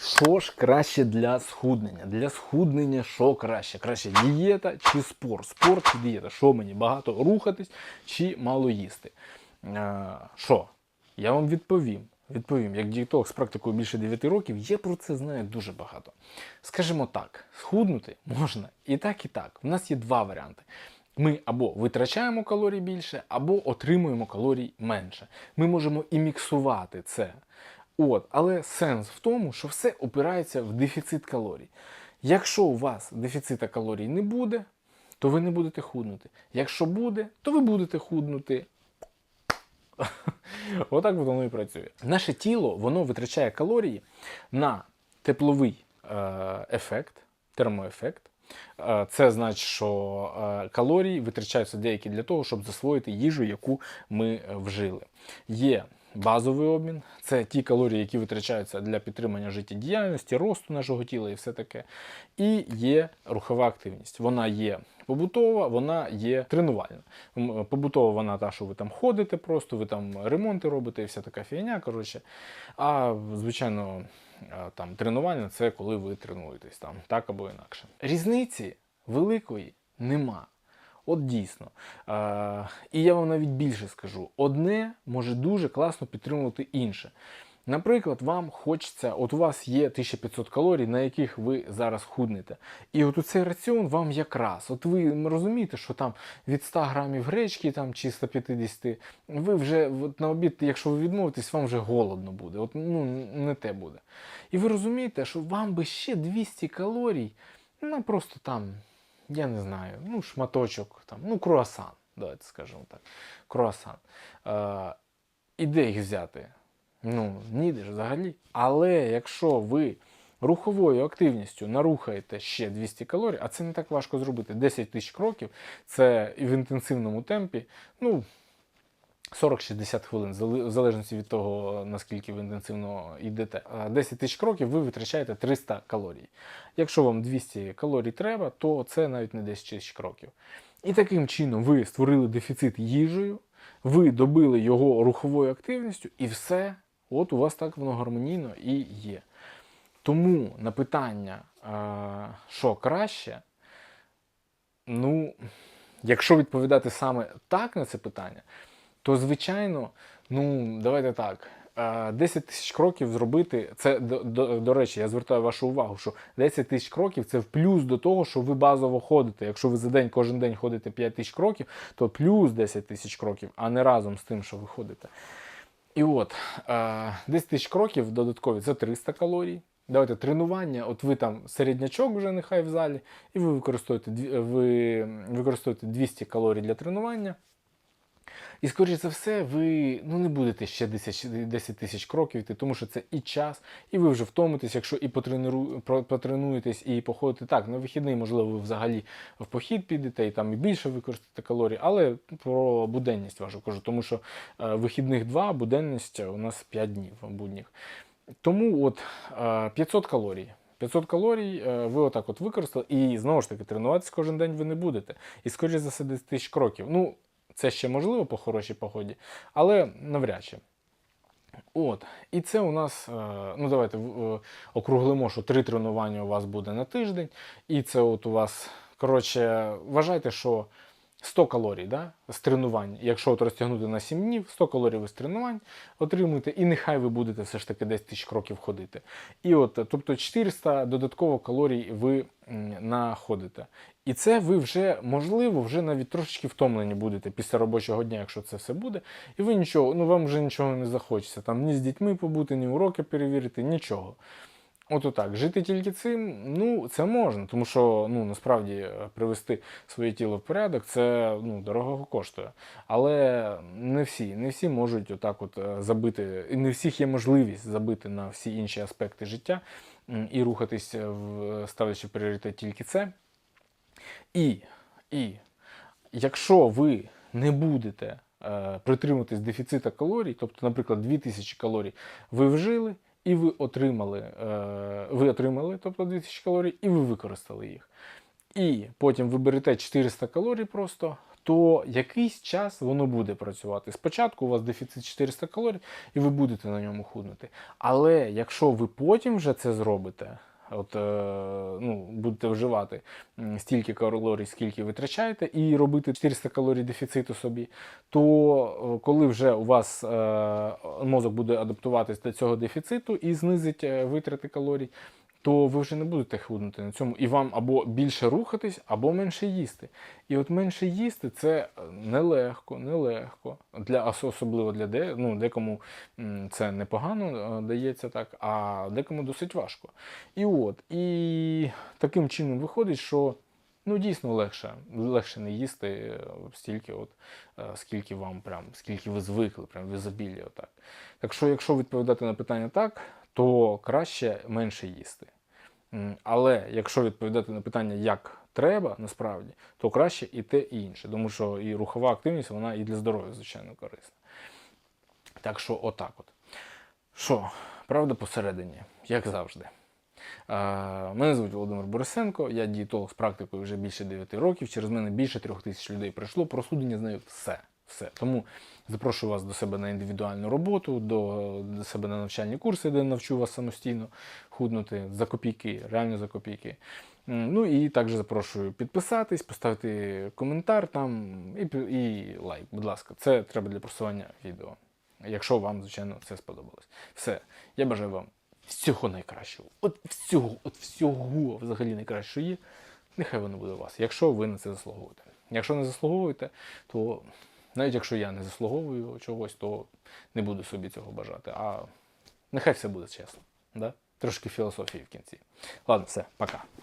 Що ж краще для схуднення? Для схуднення що краще? Краще дієта чи спорт? Спорт чи дієта? Що мені? Багато рухатись чи мало їсти? Е, Що? Я вам відповім. Відповім, як дієтолог з практикою більше 9 років, я про це знаю дуже багато. Скажімо так, схуднути можна і так, і так. У нас є два варіанти. Ми або витрачаємо калорій більше, або отримуємо калорій менше. Ми можемо і міксувати це. От, але сенс в тому, що все опирається в дефіцит калорій. Якщо у вас дефіцита калорій не буде, то ви не будете худнути. Якщо буде, то ви будете худнути. Отак воно і працює. Наше тіло воно витрачає калорії на тепловий е, ефект, термоефект. Е, Це значить, що е, калорії витрачаються деякі для того, щоб засвоїти їжу, яку ми вжили. Є базовий обмін, це ті калорії, які витрачаються для підтримання життєдіяльності, росту нашого тіла і все таке. І є рухова активність. Вона є побутова, вона є тренувальна. Побутова вона та, що ви там ходите просто, ви там ремонти робите і вся така фігня. Коротше. А звичайно, там тренувальна це коли ви тренуєтесь там, так або інакше. Різниці великої нема. От дійсно. А, і я вам навіть більше скажу: одне може дуже класно підтримувати інше. Наприклад, вам хочеться, от у вас є 1500 калорій, на яких ви зараз худнете. І от у цей раціон вам якраз. От ви розумієте, що там від 100 грамів гречки там, чи 150, ви вже от на обід, якщо ви відмовитесь, вам вже голодно буде. От, ну, не те буде. І ви розумієте, що вам би ще 200 калорій, ну просто там, я не знаю, ну, шматочок, там, ну, круасан, давайте скажемо так. Круасан. Е, і де їх взяти? Ну, ніде ж взагалі. Але якщо ви руховою активністю нарухаєте ще 200 калорій, а це не так важко зробити. 10 тисяч кроків це в інтенсивному темпі, ну, 40-60 хвилин, в залежності від того, наскільки ви інтенсивно йдете. 10 тисяч кроків ви витрачаєте 300 калорій. Якщо вам 200 калорій треба, то це навіть не 10 тисяч кроків. І таким чином ви створили дефіцит їжею, ви добили його руховою активністю, і все, от у вас так воно гармонійно і є. Тому на питання, е, що краще, ну, якщо відповідати саме так на це питання, то звичайно, ну, давайте так. е, 10 тисяч кроків зробити, це до, до, до речі, я звертаю вашу увагу, що 10 тисяч кроків це в плюс до того, що ви базово ходите. Якщо ви за день кожен день ходите 5 тисяч кроків, то плюс 10 тисяч кроків, а не разом з тим, що ви ходите. І от, е, 10 тисяч кроків додаткові це 300 калорій. Давайте тренування, от ви там середнячок вже нехай в залі, і ви використовуєте, ви використовуєте 200 калорій для тренування. І, скоріше за все, ви ну, не будете ще 10, 10 тисяч кроків йти, тому що це і час, і ви вже втомитесь, якщо і потрениру, потренуєтесь, і походите так, на вихідний, можливо, ви взагалі в похід підете і там і більше використаєте калорій, але про буденність вашу кажу, тому що е, вихідних 2, буденність у нас 5 днів будніх. Тому от е, 500 калорій. 500 калорій е, ви отак от використали, і знову ж таки тренуватися кожен день ви не будете. І скоріше за все 10 тисяч кроків. Ну, це ще можливо по хорошій погоді, але навряд чи. От, і це у нас, е, ну давайте е, округлимо, що три тренування у вас буде на тиждень, і це от у вас, коротше, вважайте, що 100 калорій да, з тренувань. Якщо от розтягнути на 7 днів, 100 калорій ви з тренувань отримуєте, і нехай ви будете все ж таки 10 тисяч кроків ходити. І от, тобто 400 додатково калорій ви находите. І це ви вже, можливо, вже навіть трошечки втомлені будете після робочого дня, якщо це все буде. І ви нічого, ну вам вже нічого не захочеться. Там ні з дітьми побути, ні уроки перевірити, нічого. От отак. Жити тільки цим, ну, це можна, тому що ну, насправді е, привести своє тіло в порядок, це ну, дорого коштує. Але не всі, не всі можуть отак от е, забити, не всіх є можливість забити на всі інші аспекти життя і рухатись, е, в, ставлячи пріоритет тільки це. І, і якщо ви не будете е, притримуватись дефіцита калорій, тобто, наприклад, 2000 калорій ви вжили, і ви отримали, е, ви отримали тобто 2000 калорій, і ви використали їх. І потім ви берете 400 калорій просто, то якийсь час воно буде працювати. Спочатку у вас дефіцит 400 калорій, і ви будете на ньому худнути. Але якщо ви потім вже це зробите, от, е, ну, будете вживати стільки калорій, скільки витрачаєте, і робити 400 калорій дефіциту собі, то е, коли вже у вас е, мозок буде адаптуватись до цього дефіциту і знизить витрати калорій, то ви вже не будете худнути на цьому, і вам або більше рухатись, або менше їсти. І от менше їсти це нелегко, нелегко. Для особливо для де, ну, декому це непогано е, дається так, а декому досить важко. І от, і таким чином виходить, що ну дійсно легше, легше не їсти е, стільки, от, е, скільки вам прям, скільки ви звикли, прям в ізобілії. Отак. Так що, якщо відповідати на питання так, то краще менше їсти. Але якщо відповідати на питання, як треба насправді, то краще і те, і інше. Тому що і рухова активність, вона і для здоров'я, звичайно, корисна. Так що, отак от. Що, правда посередині, як завжди. Мене звуть Володимир Борисенко, я дієтолог з практикою вже більше 9 років. Через мене більше трьох тисяч людей пройшло. Про схуднення знаю все. Все. Тому запрошую вас до себе на індивідуальну роботу, до, до себе на навчальні курси, де навчу вас самостійно худнути за копійки, реально за копійки. Ну і також запрошую підписатись, поставити коментар там і, і лайк, будь ласка. Це треба для просування відео. Якщо вам, звичайно, це сподобалось. Все, я бажаю вам всього найкращого. От всього, от всього взагалі найкраще, що є. Нехай воно буде у вас, якщо ви на це заслуговуєте. Якщо не заслуговуєте, то навіть якщо я не заслуговую чогось, то не буду собі цього бажати. А нехай все буде чесно. Да? Трошки філософії в кінці. Ладно, все, пока.